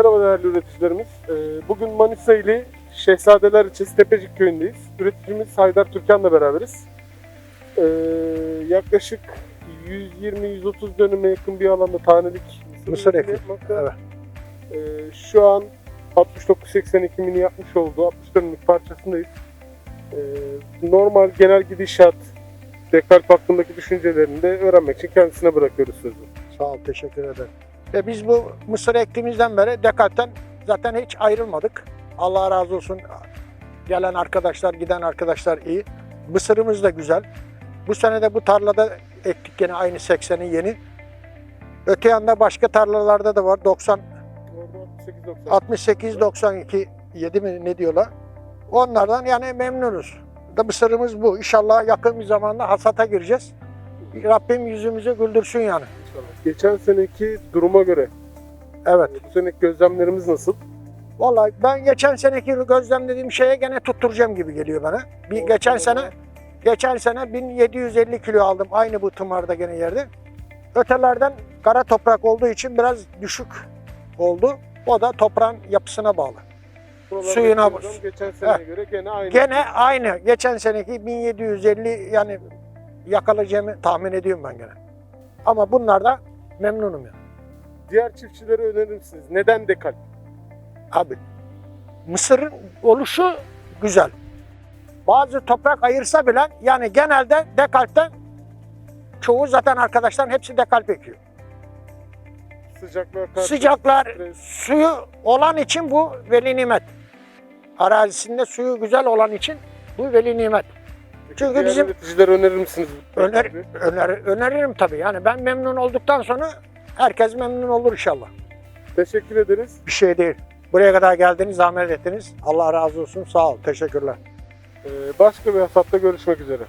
Merhaba değerli üreticilerimiz. Ee, Bugün Manisa ili Şehzadeler ilçesi Tepecik köyündeyiz. Üreticimiz Haydar Türkan'la beraberiz. Ee, Yaklaşık 120-130 dönüme yakın bir alanda tanelik Mısır eki. yapmakta. Evet. Ee, Şu an 69-80 ekimini yapmış olduğu 60 dönümlük parçasındayız. Normal genel gidişat, dekalp hakkındaki düşüncelerini de öğrenmek için kendisine bırakıyoruz sözü. Sağ ol, teşekkür ederim. Ve biz bu mısır ektiğimizden beri Dekat'ten zaten hiç ayrılmadık. Allah razı olsun. Gelen arkadaşlar, giden arkadaşlar iyi. Mısırımız da güzel. Bu sene de bu tarlada ektik gene aynı 80'in yeni. Öte yanda başka tarlalarda da var. 90, Orada 68-90. 68, 92, 7 mi ne diyorlar. Onlardan yani memnunuz. Da mısırımız bu. İnşallah yakın bir zamanda hasata gireceğiz. Rabbim yüzümüzü güldürsün yani. Geçen seneki duruma göre Evet. bu seneki gözlemlerimiz nasıl? Vallahi ben geçen seneki gözlemlediğim şeye gene tutturacağım gibi geliyor bana. Bir geçen sene geçen sene 1750 kilo aldım aynı bu tımarda gene yerde. Ötelerden kara toprak olduğu için biraz düşük oldu. O da toprağın yapısına bağlı. Buralardaki suyuna- Geçen seneye göre gene aynı. Gene aynı. Geçen seneki 1750 yani yakalayacağımı tahmin ediyorum ben gene. Ama bunlarda memnunum ya. Diğer çiftçilere önerir misiniz? Neden dekal? Abi Mısır'ın oluşu güzel. Bazı toprak ayırsa bile yani genelde dekalpten çoğu zaten arkadaşlar hepsi dekalp ekiyor. Sıcaklığa karşı. Sıcaklar, stres. suyu olan için bu veli nimet. Arazisinde suyu güzel olan için bu veli nimet. Çünkü bizim- üreticilere önerir misiniz? Öner, öner, öneririm tabii. Yani ben memnun olduktan sonra herkes memnun olur inşallah. Teşekkür ederiz. Bir şey değil. Buraya kadar geldiniz, zahmet ettiniz. Allah razı olsun. Sağ ol. Teşekkürler. Ee, başka bir hasatta görüşmek üzere.